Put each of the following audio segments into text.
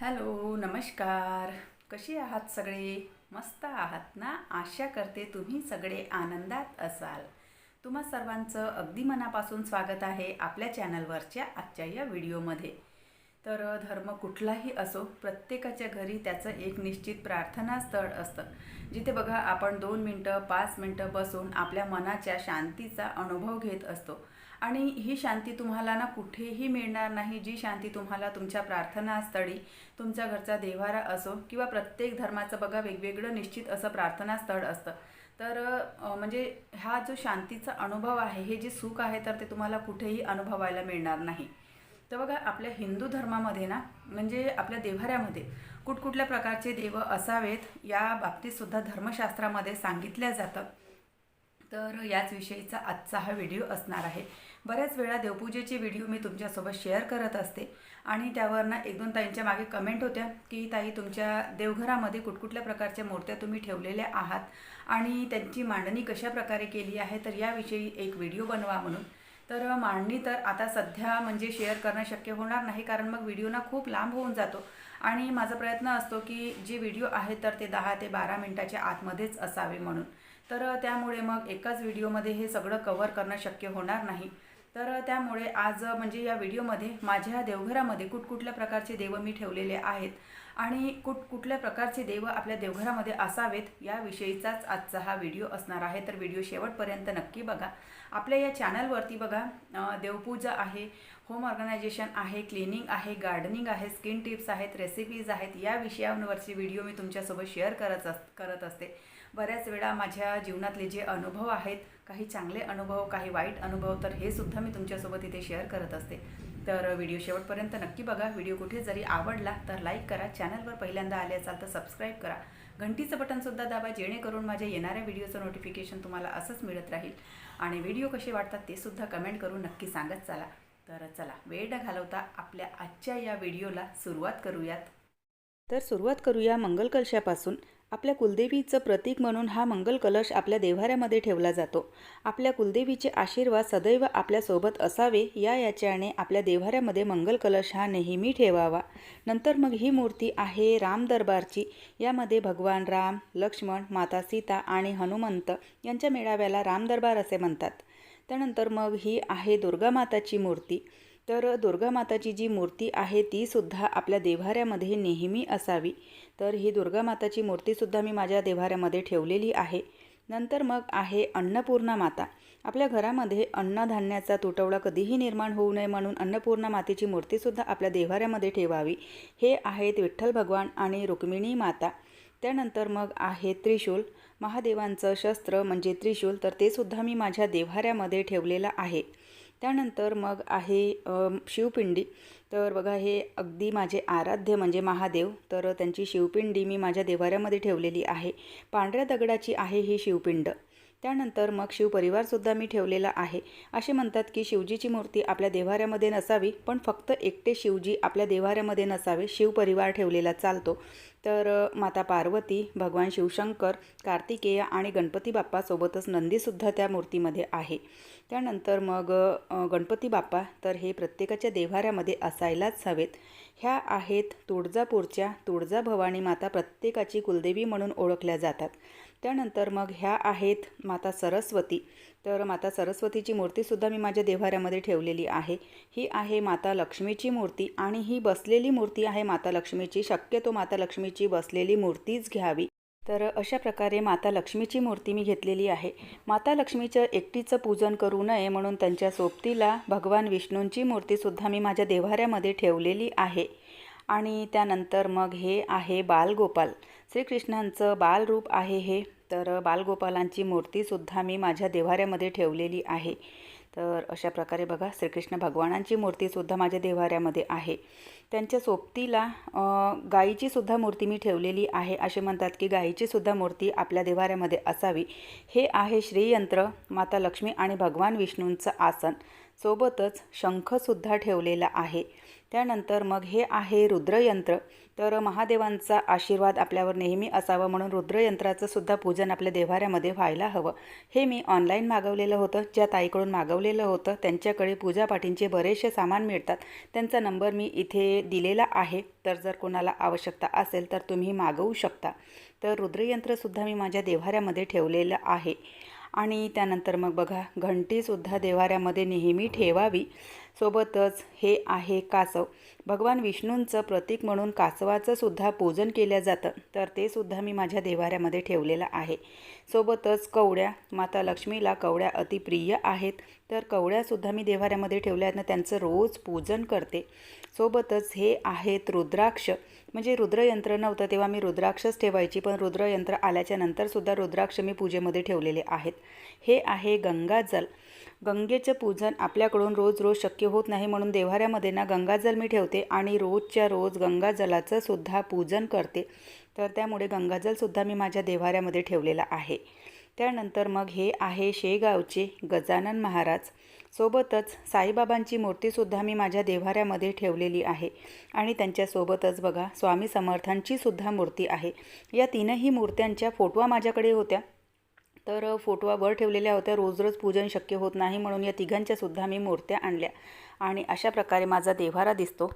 Hello नमस्कार. कशी आहात सगळे? मस्त आहात ना? आशा करते तुम्ही सगळे आनंदात असाल. तुम्हा सर्वांचं अगदी मनापासून स्वागत आहे आपल्या चॅनलवरच्या आजच्या या व्हिडिओमध्ये. तर धर्म कुठलाही असो प्रत्येकाच्या घरी त्याचं एक निश्चित प्रार्थना स्थळ असतं. जिथे बघा आपण दोन मिनटं पाच मिनटं बसून आपल्या मनाच्या शांतीचा अनुभव घेत असतो. आणि ही शांती तुम्हाला ना कुठेही मिळणार नाही. जी शांती तुम्हाला तुमच्या प्रार्थनास्थळी तुमच्या घरचा देवारा असो किंवा प्रत्येक धर्माचं बघा वेगवेगळं निश्चित असं प्रार्थनास्थळ असतं. तर म्हणजे हा जो शांतीचा अनुभव आहे हे जे सुख आहे तर ते तुम्हाला कुठेही अनुभवायला मिळणार नाही. तर बघा आपल्या हिंदू धर्मामध्ये ना म्हणजे आपल्या देव्हाऱ्यामध्ये कुठकुठल्या प्रकारचे देव असावेत या बाबतीतसुद्धा धर्मशास्त्रामध्ये सांगितल्या जातं. तर याच विषयीचा आजचा हा व्हिडिओ असणार आहे. बऱ्याच वेळा देवपूजेचे व्हिडिओ मी तुमच्यासोबत शेअर करत असते आणि त्यावर ना एक दोन ताईंच्या मागे कमेंट होत्या की ताई तुमच्या देवघरामध्ये कुठकुठल्या प्रकारच्या मूर्त्या तुम्ही ठेवलेल्या आहात आणि त्यांची मांडणी कशा प्रकारे केली आहे तर याविषयी एक व्हिडिओ बनवा म्हणून. तर मांडणी तर आता सध्या म्हणजे शेअर करणं शक्य होणार नाही कारण मग व्हिडिओ ना खूप लांब होऊन जातो. आणि माझा प्रयत्न असतो की जे व्हिडिओ आहेत तर ते दहा ते बारा मिनटाच्या आतमध्येच असावे म्हणून. तर त्यामुळे मग एकाच व्हिडिओमध्ये हे सगळं कवर करणं शक्य होणार नाही. तर त्यामुळे आज म्हणजे या व्हिडिओमध्ये माझ्या देवघरामध्ये कुठकुठल्या प्रकारचे देव मी ठेवलेले आहेत आणि कुठ कुठल्या प्रकारचे देव आपल्या देवघरामध्ये असावेत याविषयीचाच आजचा हा व्हिडिओ असणार आहे. तर व्हिडिओ शेवटपर्यंत नक्की बघा. आपल्या या चॅनलवरती बघा देवपूजा आहे होम ऑर्गनायझेशन आहे क्लिनिंग आहे गार्डनिंग आहे स्किन टिप्स आहेत रेसिपीज आहेत या विषयांवरचे व्हिडिओ मी तुमच्यासोबत शेअर करत अस करत असते. बऱ्याच वेळा माझ्या जीवनातले जे अनुभव आहेत काही चांगले अनुभव काही वाईट अनुभव तर हे सुद्धा मी तुमच्यासोबत इथे शेअर करत असते. तर व्हिडिओ शेवटपर्यंत नक्की बघा. व्हिडिओ कुठे जरी आवडला तर लाईक करा. चॅनलवर पहिल्यांदा आले असाल तर सबस्क्राईब करा. घंटीचं बटनसुद्धा दाबा जेणेकरून माझ्या येणाऱ्या व्हिडिओचं नोटिफिकेशन तुम्हाला असंच मिळत राहील. आणि व्हिडिओ कसे वाटतात ते सुद्धा कमेंट करून नक्की सांगत चला. तर चला वेळ न घालवता आपल्या आजच्या या व्हिडिओला सुरुवात करूयात. तर सुरुवात करूया मंगल कलशापासून आपल्या कुलदेवीचं प्रतीक म्हणून हा मंगल कलश आपल्या देव्हाऱ्यामध्ये ठेवला जातो. आपल्या कुलदेवीचे आशीर्वाद सदैव आपल्यासोबत असावे या याच्याने आपल्या देव्हाऱ्यामध्ये मंगल कलश हा नेहमी ठेवावा. नंतर मग ही मूर्ती आहे राम दरबारची. यामध्ये भगवान राम लक्ष्मण माता सीता आणि हनुमंत यांच्या मेळाव्याला राम दरबार असे म्हणतात. त्यानंतर मग ही आहे दुर्गा माताची मूर्ती. तर दुर्गा माताची जी मूर्ती आहे ती सुद्धा आपल्या देव्हाऱ्यामध्ये नेहमी असावी. तर ही दुर्गा माताची मूर्तीसुद्धा मी माझ्या देव्हाऱ्यामध्ये ठेवलेली आहे. नंतर मग आहे अन्नपूर्णा माता. आपल्या घरामध्ये अन्नधान्याचा तुटवडा कधीही निर्माण होऊ नये म्हणून अन्नपूर्णा मातेची मूर्तीसुद्धा आपल्या देव्हाऱ्यामध्ये ठेवावी. हे आहेत विठ्ठल भगवान आणि रुक्मिणी माता. त्यानंतर मग आहे त्रिशूल. महादेवांचं शस्त्र म्हणजे त्रिशूल तर ते सुद्धा मी माझ्या देव्हाऱ्यामध्ये ठेवलेलं आहे. त्यानंतर मग आहे शिवपिंडी. तर बघा हे अगदी माझे आराध्य म्हणजे महादेव. तर त्यांची शिवपिंडी मी माझ्या देवाऱ्यामध्ये ठेवलेली आहे. पांढऱ्या दगडाची आहे ही शिवपिंड. त्यानंतर मग शिवपरिवारसुद्धा मी ठेवलेला आहे. असे म्हणतात की शिवजीची मूर्ती आपल्या देवाऱ्यामध्ये नसावी पण फक्त एकटे शिवजी आपल्या देवाऱ्यामध्ये नसावे शिवपरिवार ठेवलेला चालतो. तर माता पार्वती भगवान शिवशंकर कार्तिकेय आणि गणपती बाप्पासोबतच नंदीसुद्धा त्या मूर्तीमध्ये आहे. त्यानंतर मग गणपती बाप्पा तर हे प्रत्येकाच्या देव्हाऱ्यामध्ये असायलाच हवेत. ह्या आहेत तुळजापूरच्या तुळजा भवानी माता प्रत्येकाची कुलदेवी म्हणून ओळखल्या जातात. त्यानंतर मग ह्या आहेत माता सरस्वती. तर माता सरस्वतीची मूर्तीसुद्धा मी माझ्या देव्हाऱ्यामध्ये ठेवलेली आहे. ही आहे माता लक्ष्मीची मूर्ती आणि ही बसलेली मूर्ती आहे माता लक्ष्मीची. शक्यतो माता लक्ष्मीची बसलेली मूर्तीच घ्यावी. तर अशा प्रकारे माता लक्ष्मीची मूर्ती मी घेतलेली आहे. माता लक्ष्मीचं एकटीचं पूजन करू नये म्हणून त्यांच्या सोबतीला भगवान विष्णूंची मूर्तीसुद्धा मी माझ्या देव्हाऱ्यामध्ये ठेवलेली आहे. आणि त्यानंतर मग हे आहे बालगोपाल. श्रीकृष्णांचं बालरूप आहे हे. तर बालगोपालांची मूर्तीसुद्धा मी माझ्या देव्हाऱ्यामध्ये ठेवलेली आहे. तर अशा प्रकारे बघा श्रीकृष्ण भगवानांची मूर्तीसुद्धा माझ्या देव्हाऱ्यामध्ये आहे. त्यांच्या सोबतीला गाईचीसुद्धा मूर्ती मी ठेवलेली आहे. असे म्हणतात की गाईचीसुद्धा मूर्ती आपल्या देव्हाऱ्यामध्ये असावी. हे आहे श्रीयंत्र माता लक्ष्मी आणि भगवान विष्णूंचं आसन. सोबतच शंखसुद्धा ठेवलेला आहे. त्यानंतर मग हे आहे रुद्रयंत्र. तर महादेवांचा आशीर्वाद आपल्यावर नेहमी असावा म्हणून रुद्रयंत्राचं सुद्धा पूजन आपल्या देव्हाऱ्यामध्ये व्हायला हवं. हे मी ऑनलाईन मागवलेलं होतं. ज्या ताईकडून मागवलेलं होतं त्यांच्याकडे पूजापाठींचे बरेचसे सामान मिळतात. त्यांचा नंबर मी इथे दिलेला आहे. तर जर कोणाला आवश्यकता असेल तर तुम्ही मागवू शकता. तर रुद्रयंत्रसुद्धा मी माझ्या देव्हाऱ्यामध्ये ठेवलेलं आहे. आणि त्यानंतर मग बघा घंटीसुद्धा देव्हाऱ्यामध्ये नेहमी ठेवावी. सोबतच हे आहे कासव. भगवान विष्णूंचं प्रतीक म्हणून कासवाचं सुद्धा पूजन केलं जातं. तर ते सुद्धा मी माझ्या देवाऱ्यामध्ये ठेवलेलं आहे. सोबतच कवड्या माता लक्ष्मीला कवड्या अतिप्रिय आहेत. तर कवड्यासुद्धा मी देवाऱ्यामध्ये ठेवल्या आहेत ना त्यांचं रोज पूजन करते. सोबतच हे आहेत रुद्राक्ष. म्हणजे रुद्रयंत्र नव्हतं तेव्हा मी रुद्राक्षच ठेवायची पण रुद्रयंत्र आल्याच्या नंतरसुद्धा रुद्राक्ष मी पूजेमध्ये ठेवलेले आहेत. हे आहे गंगाजल. गंगेचं पूजन आपल्याकडून रोज रोज शक्य होत नाही म्हणून देव्हाऱ्यामध्ये ना गंगाजल मी ठेवते आणि रोजच्या रोज गंगाजलाचं सुद्धा पूजन करते. तर त्यामुळे गंगाजलसुद्धा मी माझ्या देव्हाऱ्यामध्ये ठेवलेला आहे. त्यानंतर मग हे आहे शेगावचे गजानन महाराज. सोबतच साईबाबांची मूर्तीसुद्धा मी माझ्या देव्हाऱ्यामध्ये ठेवलेली आहे. आणि त्यांच्यासोबतच बघा स्वामी समर्थांचीसुद्धा मूर्ती आहे. या तीनही मूर्त्यांच्या फोटोआ माझ्याकडे होत्या. तर फोटोवा वर ठेवलेल्या होत्या. रोज रोज पूजन शक्य होत नाही म्हणून या तिघांच्यासुद्धा मी मूर्त्या आणल्या. आणि अशा प्रकारे माझा देव्हारा दिसतो.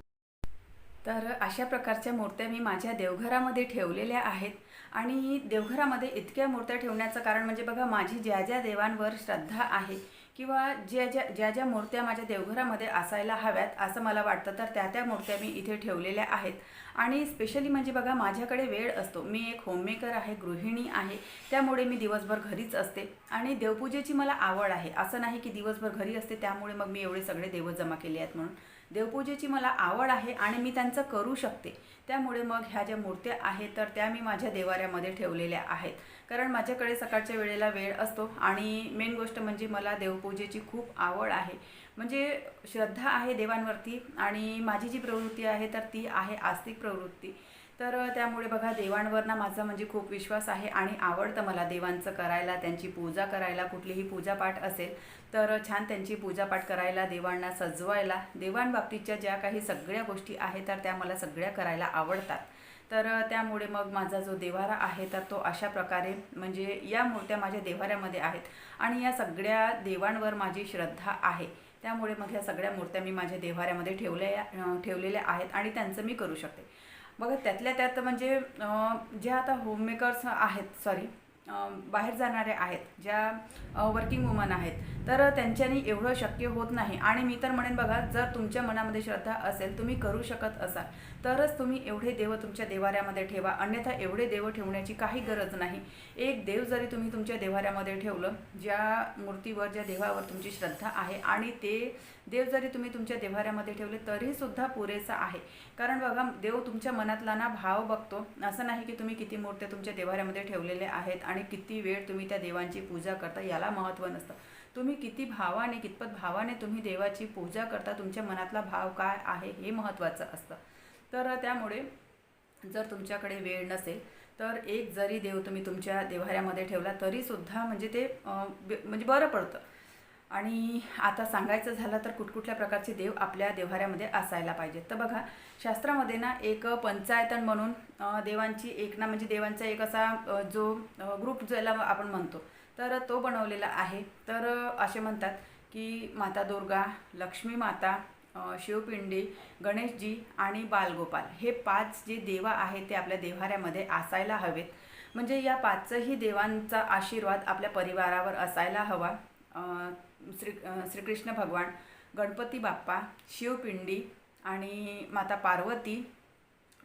तर अशा प्रकारच्या मूर्त्या मी माझ्या देवघरामध्ये ठेवलेल्या आहेत. आणि देवघरामध्ये इतक्या मूर्त्या ठेवण्याचं कारण म्हणजे बघा माझी ज्या ज्या देवांवर श्रद्धा आहे किंवा ज्या ज्या ज्या ज्या मूर्त्या माझ्या देवघरामध्ये असायला हव्यात असं मला वाटतं तर त्या त्या मूर्त्या मी इथे ठेवलेल्या आहेत. आणि स्पेशली म्हणजे बघा माझ्याकडे वेळ असतो. मी एक होममेकर आहे गृहिणी आहे त्यामुळे मी दिवसभर घरीच असते. आणि देवपूजेची मला आवड आहे. असं नाही की दिवसभर घरी असते त्यामुळे मग मी एवढे सगळे देव जमा केले आहेत म्हणून. देवपूजेची मला आवड आहे आणि मी त्यांचं करू शकते. त्यामुळे मग ह्या ज्या मूर्त्या आहेत तर त्या मी माझ्या देवाऱ्यामध्ये ठेवलेल्या आहेत. कारण माझ्याकडे सकाळच्या वेळेला वेळ असतो आणि मेन गोष्ट म्हणजे मला देवपूजेची खूप आवड आहे. म्हणजे श्रद्धा आहे देवांवरती आणि माझी जी प्रवृत्ती आहे तर ती आहे आस्तिक प्रवृत्ती. तर त्यामुळे बघा देवांवर ना माझा म्हणजे खूप विश्वास आहे आणि आवडतं मला देवांचं करायला त्यांची पूजा करायला कुठलीही पूजापाठ असेल तर छान त्यांची पूजापाठ करायला देवांना सजवायला देवांबाबतीच्या ज्या काही सगळ्या गोष्टी आहेत तर त्या मला सगळ्या करायला आवडतात. तर त्यामुळे मग माझा जो देवारा आहे तर तो अशा प्रकारे म्हणजे या मूर्त्या माझ्या देवाऱ्यामध्ये आहेत आणि या सगळ्या देवांवर माझी श्रद्धा आहे. त्यामुळे मग ह्या सगळ्या मूर्त्या मी माझ्या देवाऱ्यामध्ये ठेवल्या ठेवलेल्या आहेत आणि त्यांचं मी करू शकते. बघा त्यातल्या त्यात म्हणजे जे आता होममेकर्स आहेत सॉरी बाहेर जाणारे आहेत ज्या वर्किंग वुमन आहेत तर त्यांच्यानी एवढं शक्य होत नाही. आणि मी तर म्हणेन बघा जर तुमच्या मनामध्ये श्रद्धा असेल तुम्ही करू शकत असाल. तरच तुम्ही एवढे देव तुमच्या देवाऱ्यामध्ये ठेवा. अन्यथा एवढे देव ठेवण्याची काही गरज नाही. एक देव जरी तुम्ही तुमच्या देवाऱ्यामध्ये ठेवलं ज्या मूर्तीवर ज्या देवावर तुमची श्रद्धा आहे आणि ते देव जरी तुम्ही तुमच्या देवाऱ्यामध्ये ठेवले तरीसुद्धा पुरेसा आहे. कारण बघा देव तुमच्या मनातला ना भाव बघतो. असं नाही की तुम्ही किती मूर्त्या तुमच्या देवाऱ्यामध्ये ठेवलेल्या आहेत आणि किती वेळ तुम्ही त्या देवांची पूजा करता याला महत्त्व नसतं. तुम्ही किती भावाने कितपत भावाने तुम्ही देवाची पूजा करता तुमच्या मनातला भाव काय आहे हे महत्त्वाचं असतं. तर त्यामुळे जर तुमच्याकडे वेळ नसेल तर एक जरी देव तुम्ही तुमच्या देव्हाऱ्यामध्ये ठेवला तरीसुद्धा म्हणजे ते म्हणजे बरं पडतं. आणि आता सांगायचं झालं तर कुठकुठल्या प्रकारचे देव आपल्या देव्हाऱ्यामध्ये असायला पाहिजेत. तर बघा शास्त्रामध्ये ना एक पंचायतन म्हणून देवांची एक ना म्हणजे देवांचा एक असा जो ग्रुप ज्याला आपण म्हणतो तर तो बनवलेला आहे. तर असे म्हणतात की माता दुर्गा लक्ष्मी माता शिवपिंडी गणेशजी आणि बालगोपाल. हे पाच जे देवा आहेत ते आपल्या देव्हाऱ्यामध्ये असायला हवेत. म्हणजे या पाचही देवांचा आशीर्वाद आपल्या परिवारावर असायला हवा. श्री श्रीकृष्ण भगवान गणपती बाप्पा शिवपिंडी आणि माता पार्वती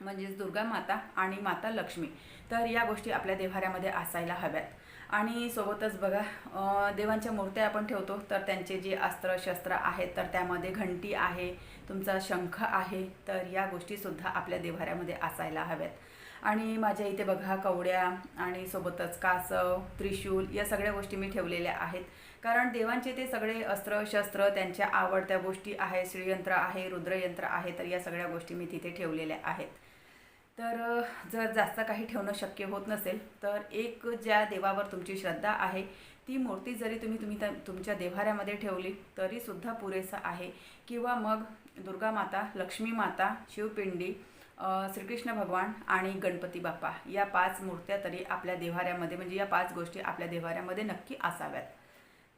म्हणजेच दुर्गा माता आणि माता लक्ष्मी. तर या गोष्टी आपल्या देव्हाऱ्यामध्ये असायला हव्यात. आणि सोबतच बघा देवांच्या मूर्त्या आपण ठेवतो तर त्यांचे जे अस्त्रशस्त्र आहेत तर त्यामध्ये घंटी आहे तुमचा शंख आहे तर या गोष्टीसुद्धा आपल्या देव्हाऱ्यामध्ये असायला हव्यात. आणि माझ्या इथे बघा कवड्या आणि सोबतच कासव त्रिशूल या सगळ्या गोष्टी मी ठेवलेल्या आहेत. कारण देवांचे ते सगळे अस्त्र शस्त्र त्यांच्या आवडत्या गोष्टी आहे श्रीयंत्र आहे रुद्रयंत्र आहे तर या सगळ्या गोष्टी मी तिथे ठेवलेल्या आहेत. तर जर जास्त काही ठेवणं शक्य होत नसेल तर एक ज्या देवावर तुमची श्रद्धा आहे ती मूर्ती जरी तुम्ही तुम्ही तुमच्या देव्हाऱ्यामध्ये ठेवली तरीसुद्धा पुरेसं आहे. किंवा मग दुर्गा माता लक्ष्मी माता शिवपिंडी श्रीकृष्ण भगवान आणि गणपती बाप्पा या पाच मूर्त्या तरी आपल्या देव्हाऱ्यामध्ये म्हणजे या पाच गोष्टी आपल्या देव्हाऱ्यामध्ये नक्की असाव्यात.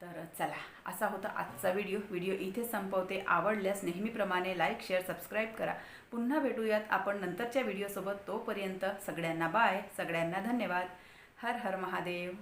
तर चला असा होता आजचा व्हिडिओ व्हिडिओ इथे संपवते. आवडल्यास नेहमीप्रमाणे लाईक शेअर सबस्क्राईब करा. पुन्हा भेटूयात आपण नंतरच्या व्हिडिओसोबत तोपर्यंत सगळ्यांना बाय सगळ्यांना धन्यवाद. हर हर महादेव.